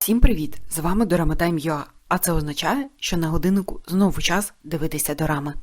Всім привіт! З вами Дорама Тайм а це означає, що на годиннику знову час дивитися дорами.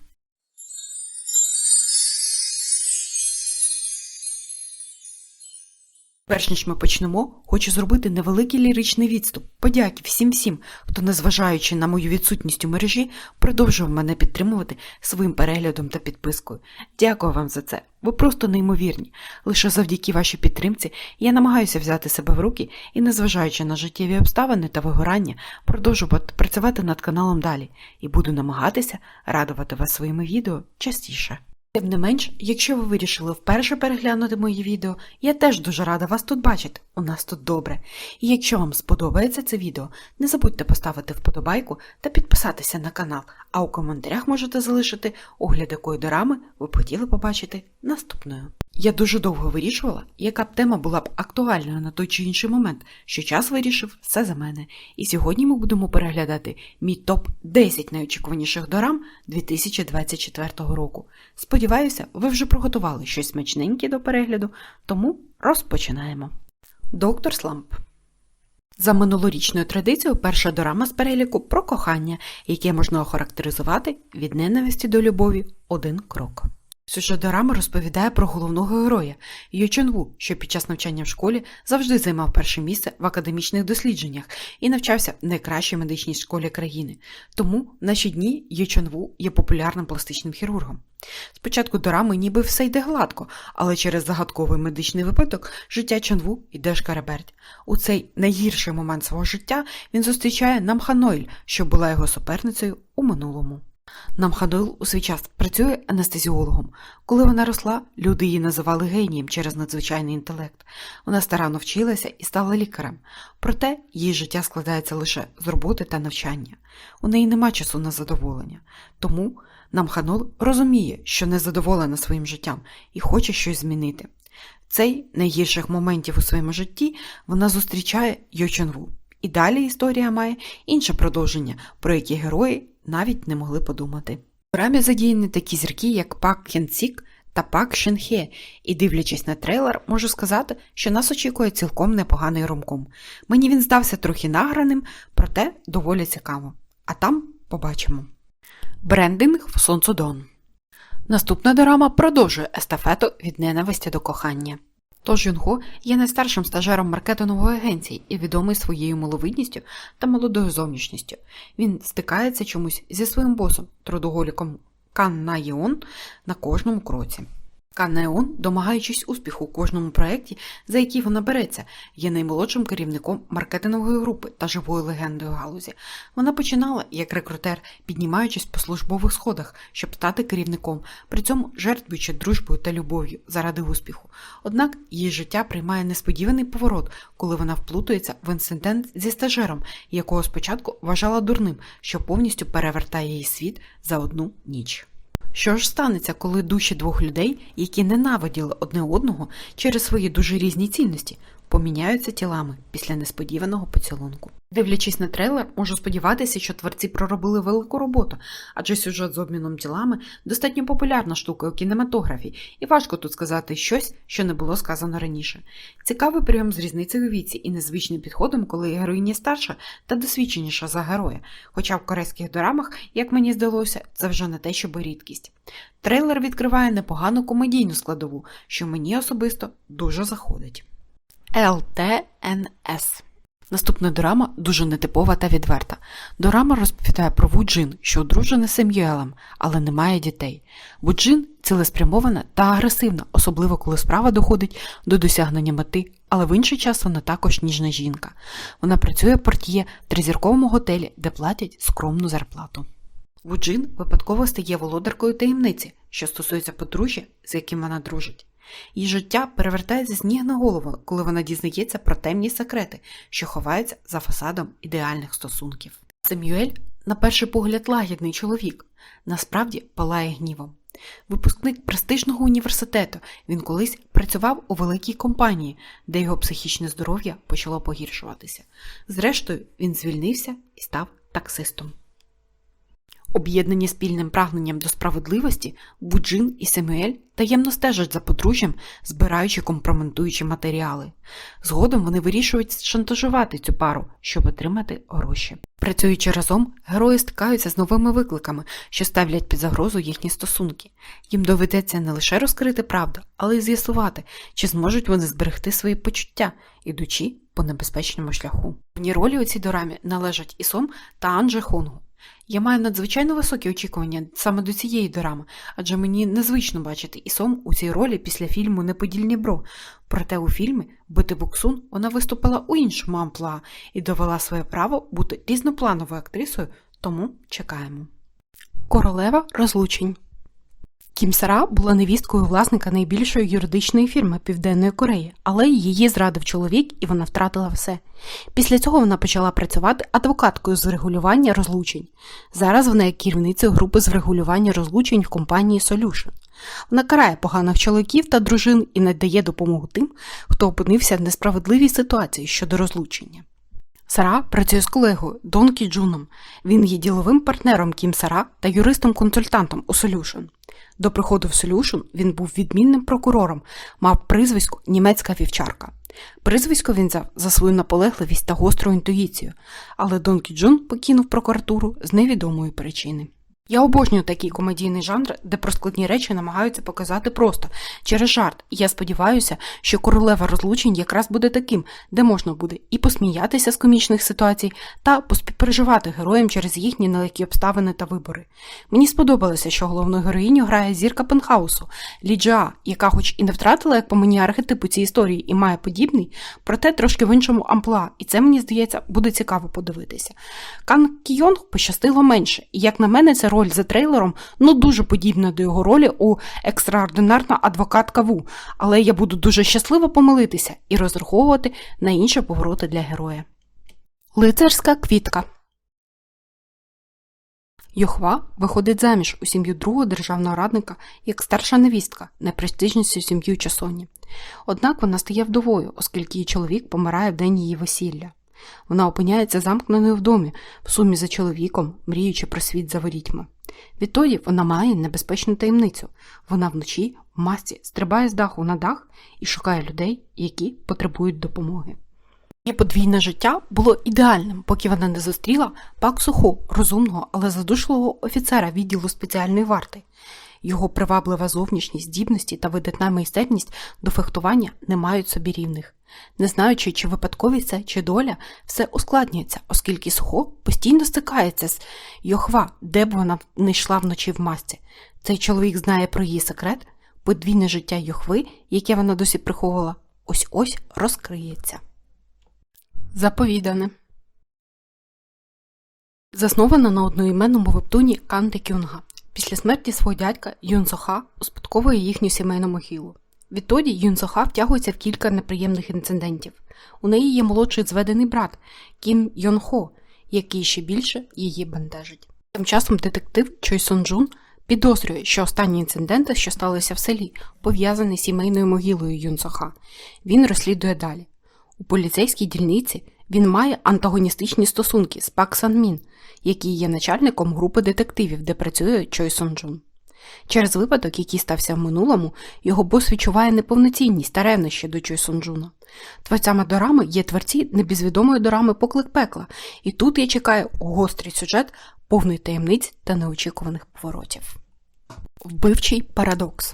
Перш ніж ми почнемо, хочу зробити невеликий ліричний відступ. Подяки всім всім, хто, незважаючи на мою відсутність у мережі, продовжував мене підтримувати своїм переглядом та підпискою. Дякую вам за це. Ви просто неймовірні. Лише завдяки вашій підтримці я намагаюся взяти себе в руки і, незважаючи на життєві обставини та вигорання, продовжувати працювати над каналом далі і буду намагатися радувати вас своїми відео частіше. Тим не менш, якщо ви вирішили вперше переглянути мої відео, я теж дуже рада вас тут бачити. У нас тут добре. І якщо вам сподобається це відео, не забудьте поставити вподобайку та підписатися на канал, а у коментарях можете залишити огляд якої дорами ви б хотіли побачити наступною. Я дуже довго вирішувала, яка б тема була б актуальною на той чи інший момент, що час вирішив все за мене. І сьогодні ми будемо переглядати мій топ 10 найочікуваніших дорам 2024 року. Сподіваюся, ви вже приготували щось смачненьке до перегляду, тому розпочинаємо. Доктор Сламп. За минулорічною традицією, перша дорама з переліку про кохання, яке можна охарактеризувати від ненависті до любові один крок. Сюжет дорами розповідає про головного героя Йо Чон Ву, що під час навчання в школі завжди займав перше місце в академічних дослідженнях і навчався в найкращій медичній школі країни. Тому в наші дні Йо Чон Ву є популярним пластичним хірургом. Спочатку дорами ніби все йде гладко, але через загадковий медичний випадок життя Чонву йде шкареберть. У цей найгірший момент свого життя він зустрічає Намханойль, що була його суперницею у минулому. Намханойл у свій час працює анестезіологом. Коли вона росла, люди її називали генієм через надзвичайний інтелект. Вона старанно вчилася і стала лікарем. Проте її життя складається лише з роботи та навчання. У неї нема часу на задоволення. Тому Намханол розуміє, що не задоволена своїм життям і хоче щось змінити. Цей найгірших моментів у своєму житті вона зустрічає Йочонву. І далі історія має інше продовження, про які герої навіть не могли подумати. В рамі задіяні такі зірки, як Пак Кенсік та Пак Шенхе, і дивлячись на трейлер, можу сказати, що нас очікує цілком непоганий ромком. Мені він здався трохи награним, проте доволі цікаво. А там побачимо. Брендинг в Сонсудон. Наступна дорама продовжує естафету від ненависті до кохання. Тож Юнгу є найстаршим стажером маркетингової агенції і відомий своєю миловидністю та молодою зовнішністю. Він стикається чомусь зі своїм босом, трудоголіком Кан Наїон на кожному кроці. Кан Наєон, домагаючись успіху у кожному проєкті, за який вона береться, є наймолодшим керівником маркетингової групи та живою легендою галузі. Вона починала як рекрутер, піднімаючись по службових сходах, щоб стати керівником, при цьому жертвуючи дружбою та любов'ю заради успіху. Однак її життя приймає несподіваний поворот, коли вона вплутується в інцидент зі стажером, якого спочатку вважала дурним, що повністю перевертає її світ за одну ніч. Що ж станеться, коли душі двох людей, які ненавиділи одне одного через свої дуже різні цінності, поміняються тілами після несподіваного поцілунку? Дивлячись на трейлер, можу сподіватися, що творці проробили велику роботу, адже сюжет з обміном тілами достатньо популярна штука у кінематографі, і важко тут сказати щось, що не було сказано раніше. Цікавий прийом з різницею у віці і незвичним підходом, коли героїня старша та досвідченіша за героя. Хоча в корейських дорамах, як мені здалося, це вже не те, щоб рідкість. Трейлер відкриває непогану комедійну складову, що мені особисто дуже заходить. ЛТНС Наступна дорама дуже нетипова та відверта. Дорама розповідає про Вуджин, що одружена з Сем'юелем, але не має дітей. Вуджин цілеспрямована та агресивна, особливо коли справа доходить до досягнення мети, але в інший час вона також ніжна жінка. Вона працює портьє в тризірковому готелі, де платять скромну зарплату. Вуджин випадково стає володаркою таємниці, що стосується подружжя, з яким вона дружить. Її життя перевертається з ніг на голову, коли вона дізнається про темні секрети, що ховаються за фасадом ідеальних стосунків. Семюель, на перший погляд, лагідний чоловік, насправді палає гнівом. Випускник престижного університету, він колись працював у великій компанії, де його психічне здоров'я почало погіршуватися. Зрештою, він звільнився і став таксистом. Об'єднані спільним прагненням до справедливості, Буджин і Семюель таємно стежать за подружжям, збираючи компрометуючі матеріали. Згодом вони вирішують шантажувати цю пару, щоб отримати гроші. Працюючи разом, герої стикаються з новими викликами, що ставлять під загрозу їхні стосунки. Їм доведеться не лише розкрити правду, але й з'ясувати, чи зможуть вони зберегти свої почуття, ідучи по небезпечному шляху. Мені ролі у цій дорамі належать Ісом та Анже Хонгу. Я маю надзвичайно високі очікування саме до цієї дорами, адже мені незвично бачити Ісом у цій ролі після фільму Неподільні бро. Проте у фільмі Бити Буксун вона виступила у іншому амплуа і довела своє право бути різноплановою актрисою, тому чекаємо. Королева розлучень. Кім Сара була невісткою власника найбільшої юридичної фірми Південної Кореї, але її зрадив чоловік і вона втратила все. Після цього вона почала працювати адвокаткою з врегулювання розлучень. Зараз вона є керівницею групи з врегулювання розлучень в компанії Solution. Вона карає поганих чоловіків та дружин і надає допомогу тим, хто опинився в несправедливій ситуації щодо розлучення. Сара працює з колегою Дон Кі Джуном. Він є діловим партнером Кім Сара та юристом-консультантом у Solution. До приходу в Solution він був відмінним прокурором, мав прізвисько німецька вівчарка. Призвисько він взяв за свою наполегливість та гостру інтуїцію, але Дон Кі Джун покинув прокуратуру з невідомої причини. Я обожнюю такий комедійний жанр, де про складні речі намагаються показати просто через жарт. І я сподіваюся, що королева розлучень якраз буде таким, де можна буде і посміятися з комічних ситуацій, та поспівпереживати героям через їхні нелегкі обставини та вибори. Мені сподобалося, що головну героїню грає зірка пентхаусу Лі Джа, яка, хоч і не втратила, як по мені архетипу цієї історії, і має подібний, проте трошки в іншому амплуа, і це мені здається буде цікаво подивитися. Кан Кійонг пощастило менше, і як на мене, це роль за трейлером ну дуже подібна до його ролі у екстраординарна адвокатка Ву, але я буду дуже щасливо помилитися і розраховувати на інші повороти для героя. Лицарська квітка Йохва виходить заміж у сім'ю другого державного радника як старша невістка, найпрестижнішою сім'ю часоні. Однак вона стає вдовою, оскільки її чоловік помирає в день її весілля. Вона опиняється замкненою в домі, в сумі за чоловіком, мріючи про світ за ворітьми. Відтоді вона має небезпечну таємницю. Вона вночі в масці стрибає з даху на дах і шукає людей, які потребують допомоги. Її подвійне життя було ідеальним, поки вона не зустріла Пак Сухо, розумного, але задушливого офіцера відділу спеціальної варти. Його приваблива зовнішність, здібності та видатна майстерність до фехтування не мають собі рівних. Не знаючи, чи випадковість це, чи доля, все ускладнюється, оскільки Сухо постійно стикається з Йохва, де б вона не йшла вночі в масці. Цей чоловік знає про її секрет, подвійне життя Йохви, яке вона досі приховувала, ось ось розкриється. Заповідане. Заснована на одноіменному вебтуні Канте Кюнга. Після смерті свого дядька Юн Соха успадковує їхню сімейну могилу. Відтоді Юн Соха втягується в кілька неприємних інцидентів. У неї є молодший зведений брат Кім Йон Хо, який ще більше її бентежить. Тим часом детектив Чой Сон Джун підозрює, що останні інциденти, що сталися в селі, пов'язані з сімейною могилою Юн Соха. Він розслідує далі. У поліцейській дільниці він має антагоністичні стосунки з Пак Сан Мін, який є начальником групи детективів, де працює Чой Сон Джун. Через випадок, який стався в минулому, його бос відчуває неповноцінність та ревнощі до Чой Сон Джуна. Творцями дорами є творці небізвідомої дорами Поклик пекла, і тут я чекаю гострий сюжет, повний таємниць та неочікуваних поворотів. Вбивчий парадокс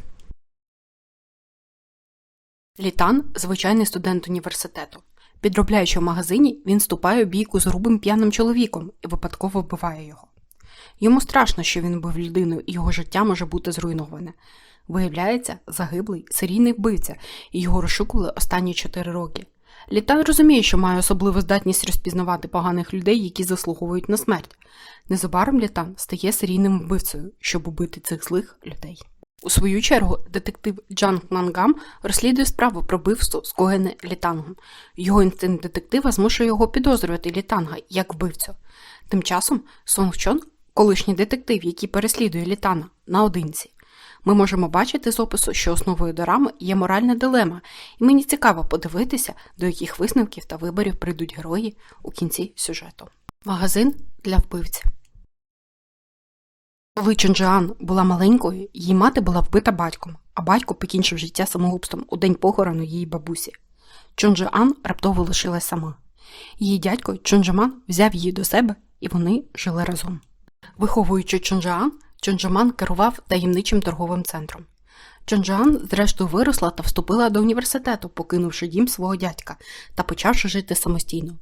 Літан звичайний студент університету. Підробляючи в магазині, він вступає у бійку з грубим п'яним чоловіком і випадково вбиває його. Йому страшно, що він був людиною, і його життя може бути зруйноване. Виявляється, загиблий серійний вбивця, і його розшукували останні чотири роки. Літан розуміє, що має особливу здатність розпізнавати поганих людей, які заслуговують на смерть. Незабаром Літан стає серійним вбивцею, щоб убити цих злих людей. У свою чергу, детектив Джанг Мангам розслідує справу про вбивство скоєне Літангом. Його інстинкт детектива змушує його підозрювати Літанга як вбивцю. Тим часом Сонг Чон, колишній детектив, який переслідує Літана, наодинці. Ми можемо бачити з опису, що основою дорами є моральна дилема, і мені цікаво подивитися, до яких висновків та виборів прийдуть герої у кінці сюжету. Магазин для вбивця. Коли Чонджіан була маленькою, її мати була вбита батьком, а батько покінчив життя самогубством у день похорону її бабусі. Чонджіан раптово лишилась сама. Її дядько Чонджаман взяв її до себе, і вони жили разом. Виховуючи Чонджіан, Чонджаман керував таємничим торговим центром. Чонджіан, зрештою, виросла та вступила до університету, покинувши дім свого дядька та почавши жити самостійно.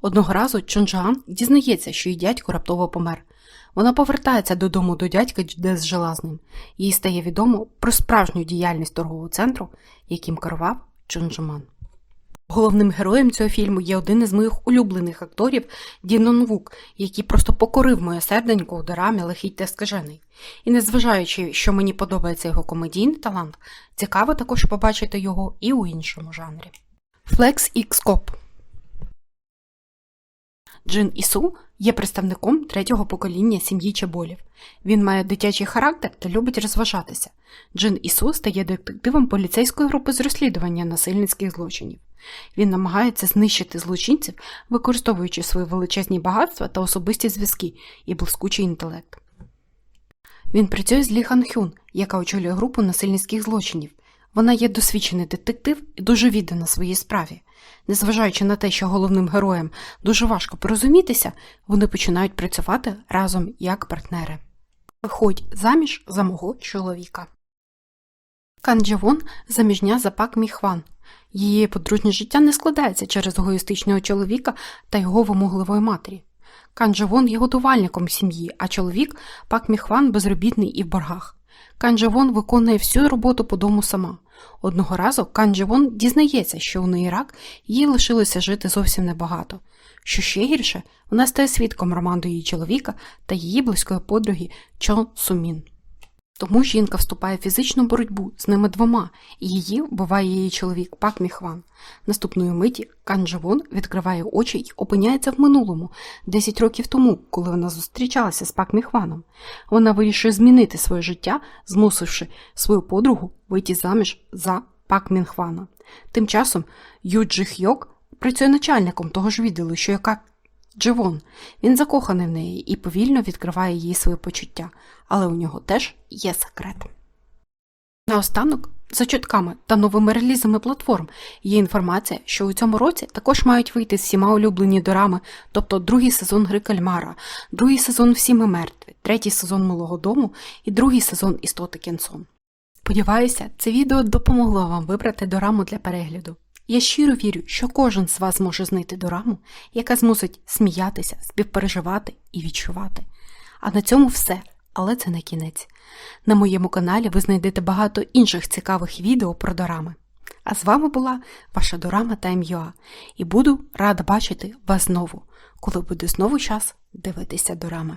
Одного разу Чонджіан дізнається, що її дядько раптово помер. Вона повертається додому до дядька, де з ним. Їй стає відомо про справжню діяльність торгового центру, яким керував Чонджаман. Головним героєм цього фільму є один із моїх улюблених акторів Дінон Вук, який просто покорив моє серденько у дорамі лихий та скажений. І незважаючи, що мені подобається його комедійний талант, цікаво також побачити його і у іншому жанрі. Flex X Cop Джин Ісу є представником третього покоління сім'ї Чеболів. Він має дитячий характер та любить розважатися. Джин Ісу стає детективом поліцейської групи з розслідування насильницьких злочинів. Він намагається знищити злочинців, використовуючи свої величезні багатства та особисті зв'язки і блискучий інтелект. Він працює з Лі Хан Хюн, яка очолює групу насильницьких злочинів. Вона є досвідчений детектив і дуже віддана своїй справі. Незважаючи на те, що головним героям дуже важко порозумітися, вони починають працювати разом як партнери. Виходь заміж за мого чоловіка. Кан Джавон заміжня за Пак Міхван. Її подружнє життя не складається через егоїстичного чоловіка та його вимогливої матері. Кан Джавон є годувальником сім'ї, а чоловік Пак Міхван безробітний і в боргах. Кан Джавон виконує всю роботу по дому сама. Одного разу Кан Джавон дізнається, що у неї рак, їй лишилося жити зовсім небагато. Що ще гірше, вона стає свідком романду її чоловіка та її близької подруги Чон Сумін. Тому жінка вступає в фізичну боротьбу з ними двома, і її вбиває її чоловік Пак Міхван. Наступної миті Кан Джавон відкриває очі й опиняється в минулому, 10 років тому, коли вона зустрічалася з Пак Міхваном. Вона вирішує змінити своє життя, змусивши свою подругу вийти заміж за Пак Мінхвана. Тим часом Ю Джи Хьок працює начальником того ж відділу, що яка Дживон. Він закоханий в неї і повільно відкриває їй свої почуття, але у нього теж є секрет. Наостанок, за чутками та новими релізами платформ, є інформація, що у цьому році також мають вийти всіма улюблені дорами, тобто другий сезон Гри Кальмара, другий сезон Всі ми мертві, третій сезон Малого дому і другий сезон Істоти Кінсон. Сподіваюся, це відео допомогло вам вибрати дораму для перегляду. Я щиро вірю, що кожен з вас може знайти дораму, яка змусить сміятися, співпереживати і відчувати. А на цьому все, але це не кінець. На моєму каналі ви знайдете багато інших цікавих відео про дорами. А з вами була ваша Дорама Time.ua і буду рада бачити вас знову, коли буде знову час дивитися дорами.